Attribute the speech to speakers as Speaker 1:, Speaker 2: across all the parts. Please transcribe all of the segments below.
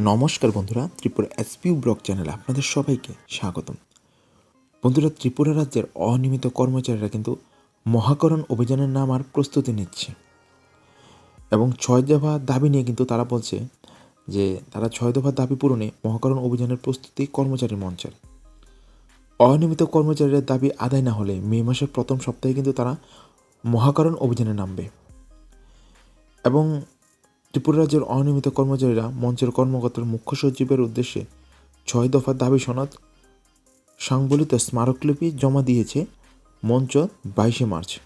Speaker 1: নমস্কার বন্ধুরা, ত্রিপুরা এসপিউ ব্লগ চ্যানেলে আপনাদের সবাইকে স্বাগতম। বন্ধুরা, ত্রিপুরা রাজ্যের অনিয়মিত কর্মচারীরা কিন্তু মহাকরণ অভিযানের নাম আর প্রস্তুতি নিচ্ছে। এবং ছয় দফা দাবি নিয়ে কিন্তু তারা বলছে যে, তারা ছয় দফা দাবি পূরণে মহাকরণ অভিযানের প্রস্তুতি কর্মচারী মঞ্চের। অনিয়মিত কর্মচারীদের দাবি আদায় না হলে মে মাসের প্রথম সপ্তাহে কিন্তু তারা মহাকরণ অভিযানে নামবে। এবং ত্রিপুরা রাজ্যের অনিয়মিত কর্মচারীরা মঞ্চের কর্মকর্তার মুখ্য সচিবের উদ্দেশ্যে ছয় দফা দাবি সনদ, সংবলিত স্মারকলিপি জমা দিয়েছে মঞ্চ বাইশে মার্চ।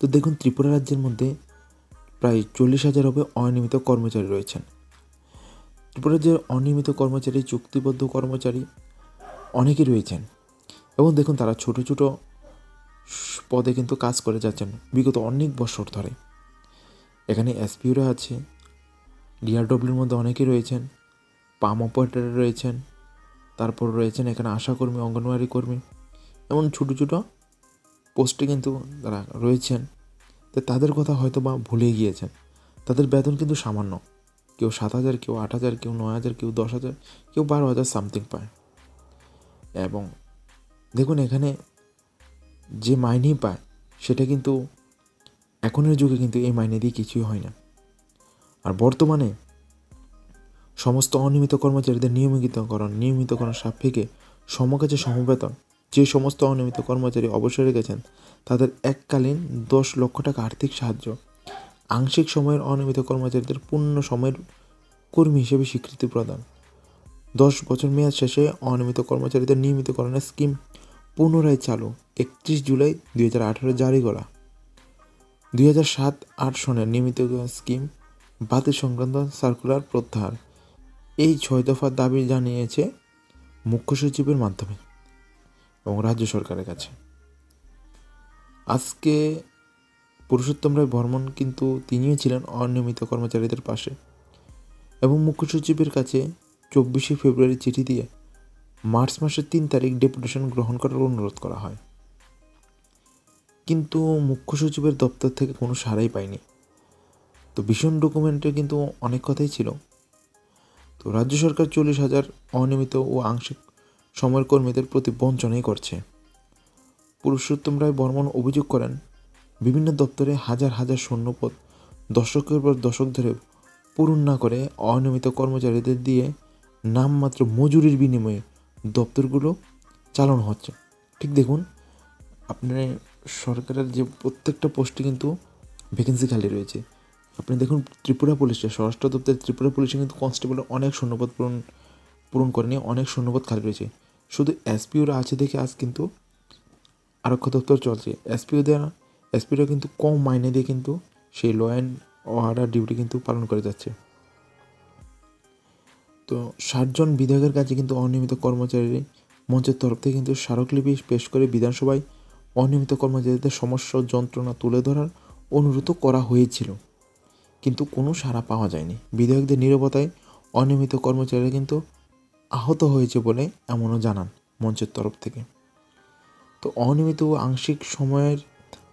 Speaker 1: তো দেখুন, ত্রিপুরা রাজ্যের মধ্যে প্রায় চল্লিশ হাজার হবে অনিয়মিত কর্মচারী রয়েছেন। ত্রিপুরা রাজ্যের অনিয়মিত কর্মচারী, চুক্তিবদ্ধ কর্মচারী অনেকেই রয়েছেন। এবং দেখুন, তারা ছোট ছোট পদে কিন্তু কাজ করে যাচ্ছেন। বিগত অনেক বছর ধরে। এখানে এসপিওরা আছে ডিআরডব্লিউর মধ্যে অনেকেই রয়েছেন পাম অপারেটার রয়েছেন, তারপর রয়েছেন এখানে আশাকর্মী, অঙ্গনওয়াড়ি কর্মী, এমন ছোটো ছোটো পোস্টে কিন্তু তারা রয়েছেন। তো তাদের কথা হয়তো বা ভুলে গিয়েছেন। তাদের বেতন কিন্তু সামান্য। কেউ সাত হাজার, কেউ আট হাজার, কেউ নয় হাজার, কেউ দশ হাজার, কেউ বারো হাজার সামথিং পায়। এবং দেখুন এখানে যে মাইনেই পায়, সেটা কিন্তু এখনের যুগে কিন্তু এই মাইনে দিয়ে কিছুই হয় না। আর বর্তমানে সমস্ত অনিয়মিত কর্মচারীদের নিয়মিতকরণ নিয়মিতকরণ সাপেক্ষে সমকাজে সমবেতন, যে সমস্ত অনিয়মিত কর্মচারী অবসরে রেখেছেন তাদের এককালীন দশ লক্ষ টাকা আর্থিক সাহায্য, আংশিক সময়ের অনিয়মিত কর্মচারীদের পূর্ণ সময়ের কর্মী হিসেবে স্বীকৃতি প্রদান, দশ বছর মেয়াদ শেষে অনিয়মিত কর্মচারীদের নিয়মিতকরণের স্কিম পুনরায় চালু, একত্রিশ জুলাই দুই হাজার আঠারো জারি করা। দুই হাজার সাত আট সনের নিয়মিত স্কিম বাতিল সংক্রান্ত সার্কুলার প্রত্যাহার। এই ছয় দফার দাবি জানিয়েছে মুখ্য সচিবের মাধ্যমে এবং রাজ্য সরকারের কাছে। আজকে পুরুষোত্তম রায় বর্মন কিন্তু তিনিও ছিলেন অনিয়মিত কর্মচারীদের পাশে এবং মুখ্য সচিবের কাছে চব্বিশে ফেব্রুয়ারি চিঠি দিয়ে মার্চ মাসের তিন তারিখ ডেপুটেশন গ্রহণ করার অনুরোধ করা হয়। কিন্তু মুখ্য সচিবের দপ্তর থেকে কোনো সাড়াই পাইনি। তো ভীষণ ডকুমেন্টে কিন্তু অনেক কথাই ছিল। তো রাজ্য সরকার চল্লিশ হাজার অনিয়মিত ও আংশিক সময়ের কর্মীদের প্রতি বঞ্চনাই করছে। পুরুষোত্তম রায় বর্মন অভিযোগ করেন, বিভিন্ন দপ্তরে হাজার হাজার শূন্যপদ দশকের পর দশক ধরে পূরণ না করে অনিয়মিত কর্মচারীদের দিয়ে নামমাত্র মজুরির বিনিময়ে দপ্তরগুলো চালানো হচ্ছে। ঠিক দেখুন, আপনি সরকারের যে প্রত্যেকটা পোস্টে কিন্তু ভ্যাকেন্সি খালি রয়েছে। আপনি দেখুন ত্রিপুরা পুলিশে স্বরাষ্ট্র দপ্তরের ত্রিপুরা পুলিশে কিন্তু কনস্টেবলের অনেক শূন্যপদ পূরণ পূরণ করেনি, অনেক শূন্যপদ খালি রয়েছে। শুধু এসপিওরা আছে দেখে আজ কিন্তু আরক্ষ দপ্তর চলছে। এসপিও দেওয়া এসপিরা কিন্তু কম মাইনে দিয়ে কিন্তু সেই ল অ্যান্ড অর্ডার ডিউটি কিন্তু পালন করে যাচ্ছে। তো ষাটজন বিধায়কের কাছে কিন্তু অনিয়মিত কর্মচারী মঞ্চের তরফ থেকে কিন্তু স্মারকলিপি পেশ করে বিধানসভায় অনিয়মিত কর্মচারীদের সমস্যা যন্ত্রণা তুলে ধরার অনুরোধ করা হয়েছিল। কিন্তু কোনো সাড়া পাওয়া যায়নি। বিধায়কদের নিরবতায় অনিয়মিত কর্মচারীরা কিন্তু আহত হয়েছে বলে এমনও জানান মঞ্চের তরফ থেকে। তো অনিয়মিত আংশিক সময়ের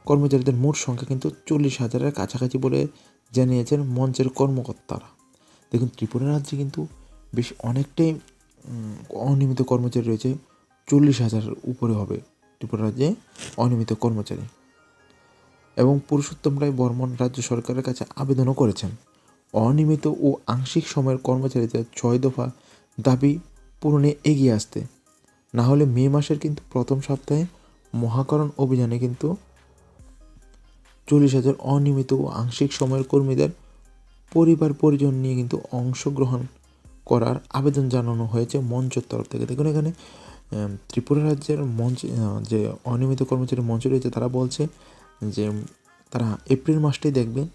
Speaker 1: কর্মচারীদের মোট সংখ্যা কিন্তু চল্লিশ হাজারের কাছাকাছি বলে জানিয়েছেন মঞ্চের কর্মকর্তারা। দেখুন, ত্রিপুরা রাজ্যে কিন্তু বেশ অনেকটাই অনিয়মিত কর্মচারী রয়েছে চল্লিশ হাজারের উপরে হবে। ত্রিপুরা রাজ্যে অনিয়মিত কর্মচারী এবং পুরুষোত্তম রায় বর্মন রাজ্য সরকারের কাছে আবেদনও করেছেন। অনিয়মিত ও আংশিক সময়ের কর্মচারীদের ছয় দফা দাবি পূরণে এগিয়ে আসতে। না হলে মে মাসের কিন্তু প্রথম সপ্তাহে মহাকরণ অভিযানে কিন্তু চল্লিশ হাজার অনিয়মিত ও আংশিক সময়ের কর্মীদের পরিবার পরিজন নিয়ে কিন্তু অংশগ্রহণ করার আবেদন জানানো হয়েছে মঞ্চের তরফ থেকে। দেখুন এখানে ত্রিপুরা রাজ্যের মঞ্চ যে অনিয়মিত কর্মচারী মঞ্চ রয়েছে, তারা বলছে যে তারা এপ্রিল মাসটাই দেখবেন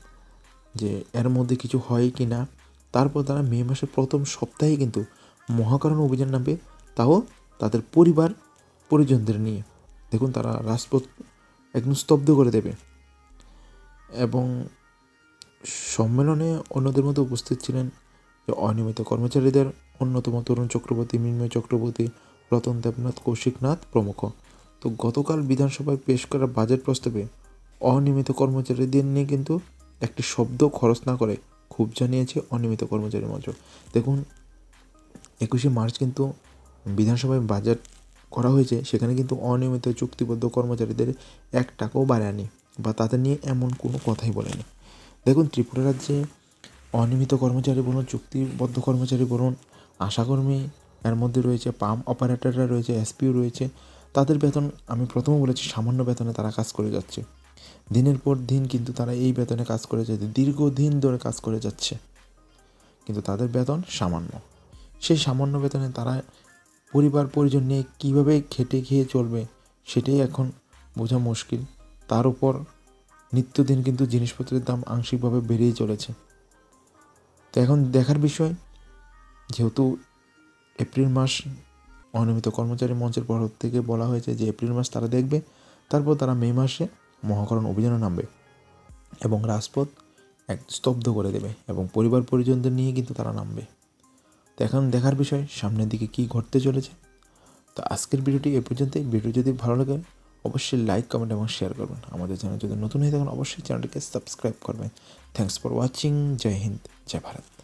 Speaker 1: যে এর মধ্যে কিছু হয় কি না। তারপর তারা মে মাসের প্রথম সপ্তাহে কিন্তু মহাকরণ অভিযান নামবে, তাও তাদের পরিবার, পরিজনদের নিয়ে। দেখুন, তারা রাজপথ একদম স্তব্ধ করে দেবে। এবং সম্মেলনে অন্যদের মধ্যে উপস্থিত ছিলেন যে অনিয়মিত কর্মচারীদের অন্যতম তরুণ চক্রবর্তী, মৃন্ময় চক্রবর্তী রতন দেবনাথ কৌশিকনাথ প্রমুখ। তো গতকাল বিধানসভায় পেশ করা বাজেট প্রস্তাবে অনিয়মিত কর্মচারীদের নিয়ে কিন্তু একটি শব্দ খরচ না করে ক্ষোভ জানিয়েছে অনিয়মিত কর্মচারী মঞ্চ। দেখুন, একুশে মার্চ কিন্তু বিধানসভায় বাজেট করা হয়েছে, সেখানে কিন্তু অনিয়মিত চুক্তিবদ্ধ কর্মচারীদের এক টাকাও বাড়ায়নি বা তাদের নিয়ে এমন কোনো কথাই বলেনি। দেখুন, ত্রিপুরা রাজ্যে অনিয়মিত কর্মচারী বলুন, চুক্তিবদ্ধ কর্মচারী বলুন, আশাকর্মী এর মধ্যে রয়েছে পাম্প অপারেটররা রয়েছে, এসপিও রয়েছে। তাদের বেতন, আমি প্রথমে বলেছি, সামান্য বেতনে তারা কাজ করে যাচ্ছে। দিনের পর দিন কিন্তু তারা এই বেতনে কাজ করে যাচ্ছে, দীর্ঘদিন ধরে কাজ করে যাচ্ছে। কিন্তু তাদের বেতন সামান্য। সেই সামান্য বেতনে তারা পরিবার পরিজন নিয়ে কীভাবে খেটে খেয়ে চলবে, সেটাই এখন বোঝা মুশকিল। তার উপর নিত্যদিন কিন্তু জিনিসপত্রের দাম আংশিকভাবে বেড়েই চলেছে। তো এখন দেখার বিষয়, যেহেতু এপ্রিল মাস অনিয়মিত কর্মচারী মঞ্চের পর থেকে বলা হয়েছে যে এপ্রিল মাস তারা দেখবে, তারপর তারা মে মাসে মহাকরণ অভিযানে নামবে এবং রাজপথ এক স্তব্ধ করে দেবে এবং পরিবার পরিজনদের নিয়ে কিন্তু তারা নামবে। তো এখন দেখার বিষয়, সামনের দিকে কী ঘটতে চলেছে? তো আজকের ভিডিওটি এ পর্যন্তই। ভিডিও যদি ভালো লাগে, অবশ্যই লাইক, কমেন্ট এবং শেয়ার করবেন। আমাদের চ্যানেল যদি নতুন হয়ে থাকেন, অবশ্যই চ্যানেলটিকে সাবস্ক্রাইব করবেন। Thanks for watching Jai Hind, Jai Bharat.